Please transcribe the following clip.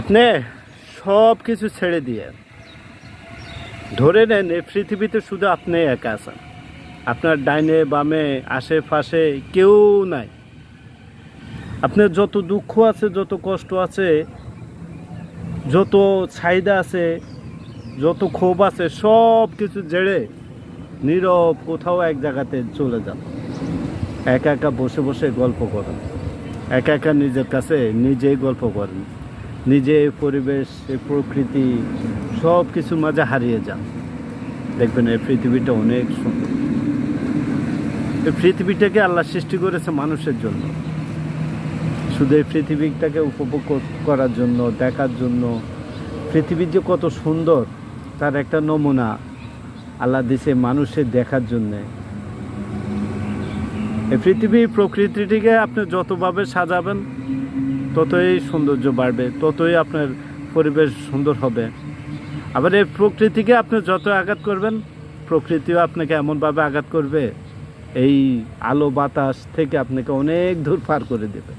আপনি সব কিছু ছেড়ে দিয়ে ধরে নেন এই পৃথিবীতে শুধু আপনি একা আছেন। আপনার ডাইনে, বামে, আশেপাশে কেউ নাই। আপনার যত দুঃখ আছে, যত কষ্ট আছে, যত চাহিদা আছে, যত ক্ষোভ আছে, সব কিছু জেড়ে নীরব কোথাও এক জায়গাতে চলে যান। একা একা বসে বসে গল্প করেন। একা একা নিজের কাছে নিজেই গল্প করেন। নিজে, পরিবেশ প্রকৃতি সব কিছুর মাঝে হারিয়ে যান। দেখবেন এই পৃথিবীটা অনেক সুন্দর। এই পৃথিবীটাকে আল্লাহ সৃষ্টি করেছে মানুষের জন্য। শুধু এই পৃথিবীটাকে উপভোগ করার জন্য, দেখার জন্য। পৃথিবী যে কত সুন্দর, তার একটা নমুনা আল্লাহ দিছে মানুষের দেখার জন্যে। এই পৃথিবীর প্রকৃতিটিকে আপনি যতভাবে সাজাবেন ততই সৌন্দর্য বাড়বে, ততই আপনার পরিবেশ সুন্দর হবে। আবার এই প্রকৃতিকে আপনি যত আঘাত করবেন, প্রকৃতিও আপনাকে এমনভাবে আঘাত করবে, এই আলো বাতাস থেকে আপনাকে অনেক দূর পার করে দেবে।